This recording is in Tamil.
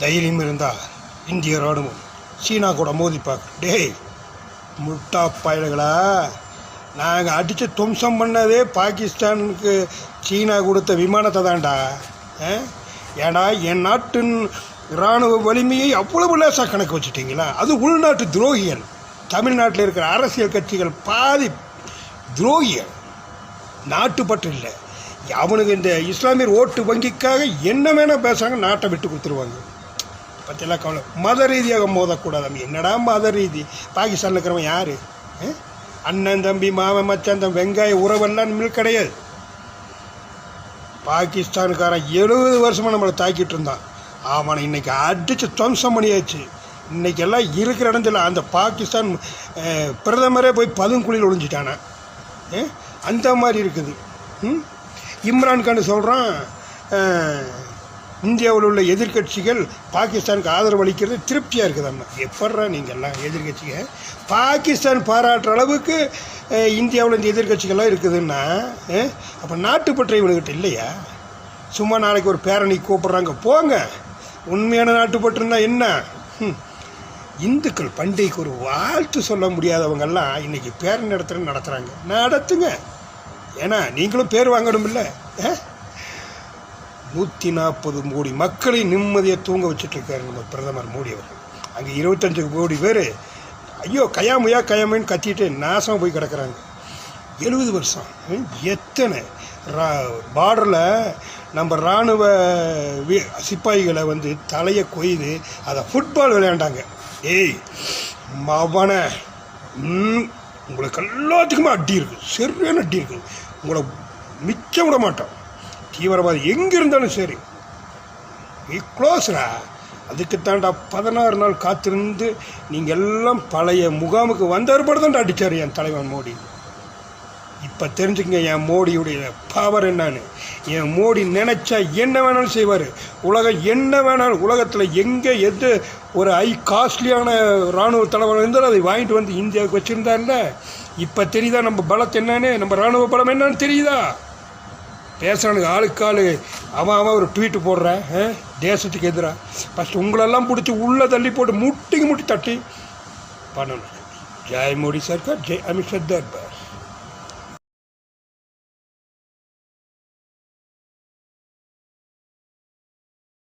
தைரியம் இருந்தால் இந்திய ராணுவம் சீனா கூட மோதி டேய் முட்டா பயல்களா? நாங்கள் அடித்து துவம்சம் பண்ணதே பாகிஸ்தானுக்கு சீனா கொடுத்த விமானத்தை தான்டா. ஆ? என் நாட்டின் இராணுவ வலிமையை அவ்வளவு லேசாக கணக்கு வச்சுட்டீங்களா? அது உள்நாட்டு துரோகிகள். தமிழ்நாட்டில் இருக்கிற அரசியல் கட்சிகள் பாதி துரோகிகள். நாட்டுப்பற்று இல்லை. அவனுக்கு இந்த இஸ்லாமியர் ஓட்டு வங்கிக்காக என்ன வேணால் பேசுகிறாங்க நாட்டை விட்டு கொடுத்துருவாங்க. பற்றியெல்லாம் கவலை. மத ரீதியாக மோதக்கூடாது என்னடா மத ரீதி பாகிஸ்தானில் இருக்கிறவன் யார்? அண்ணன் தம்பி மாமன் மச்சான் தம்பி வெங்காய உறவெல்லாம் நம்மளுக்கு கிடையாது. பாகிஸ்தானுக்காரன் எழுபது வருஷமாக நம்மளை தாக்கிட்டு இருந்தான். அவனை இன்னைக்கு அடித்து துவம்சம் பண்ணியாச்சு. இன்றைக்கி எல்லாம் இருக்கிற இடத்துல அந்த பாகிஸ்தான் பிரதமரே போய் பதுங்குழியில் ஒழிஞ்சிட்டானே அந்த மாதிரி இருக்குது. ம்? இம்ரான்கான் சொல்கிறான் இந்தியாவில் உள்ள எதிர்க்கட்சிகள் பாகிஸ்தானுக்கு ஆதரவு அளிக்கிறது திருப்தியாக இருக்குதாம்மா எப்பட்றா நீங்கள் எல்லாம் பாகிஸ்தான் பாராட்டுற அளவுக்கு இந்தியாவில் இந்த எதிர்க்கட்சிகள்லாம் இருக்குதுன்னா அப்போ நாட்டுப்பற்ற இவனுக்கிட்ட இல்லையா? சும்மா நாளைக்கு ஒரு பேரணி கூப்பிட்றாங்க போங்க. உண்மையான நாட்டுப்பற்றுன்னா என்ன? ம். இந்துக்கள் பண்டிகைக்கு ஒரு வாழ்த்து சொல்ல முடியாதவங்கெல்லாம் இன்னைக்கு பேரணி நடத்துகிற நடத்துகிறாங்க நடத்துங்க. ஏன்னா நீங்களும் பேர் வாங்கணுமில்ல. ஆ நூற்றி நாற்பது கோடி மக்களை நிம்மதியாக தூங்க வச்சுட்ருக்காரு நம்ம பிரதமர் மோடி அவர்கள். அங்கே இருபத்தஞ்சு கோடி பேர் ஐயோ கயாமையா கயாமைன்னு கத்திட்டு நாசமாக போய் கிடக்குறாங்க. எழுபது வருஷம். எத்தனை? ரா பார்டரில் நம்ம இராணுவ சிப்பாய்களை வந்து தலையை கொய்து அதை ஃபுட்பால் விளையாண்டாங்க. ஏய் மவன. ம், உங்களுக்கு எல்லாத்துக்குமே அடி இருக்குது சரியான அடி இருக்குது உங்களை மிச்சம் விட மாட்டோம். தீவிரவாதி எங்கே இருந்தாலும் சரி க்ளோஸ்ரா அதுக்கு தாண்டா பதினாறு நாள் காத்திருந்து நீங்கள் எல்லாம் பழைய முகாமுக்கு வந்த ஒருபாடு அடித்தார் என் தலைவன் மோடி. இப்போ தெரிஞ்சுக்கங்க என் மோடியுடைய பவர் என்னன்னு. என் மோடி நினச்சா என்ன வேணாலும் செய்வார். உலகம் என்ன வேணாலும் உலகத்தில் எங்கே எது ஒரு ஹை காஸ்ட்லியான இராணுவ தலைவர் இருந்தாலும் அதை வாங்கிட்டு வந்து இந்தியாவுக்கு வச்சுருந்தாருல இப்போ தெரியுதா நம்ம பலத்து என்னன்னு? நம்ம இராணுவ பலம் என்னன்னு தெரியுதா? பேசுகிறானுங்க ஆளுக்கு ஆள் அவன் அவன் ஒரு ட்வீட்டு போடுறேன் தேசத்துக்கு எதிராக ஃபஸ்ட்டு உங்களெல்லாம் பிடிச்சி உள்ளே தள்ளி போட்டு முட்டிக்கு முட்டி தட்டி. பண்ணணும். ஜெய் மோடி சர்க்கார் ஜெய் அமித்ஷா தர்பார்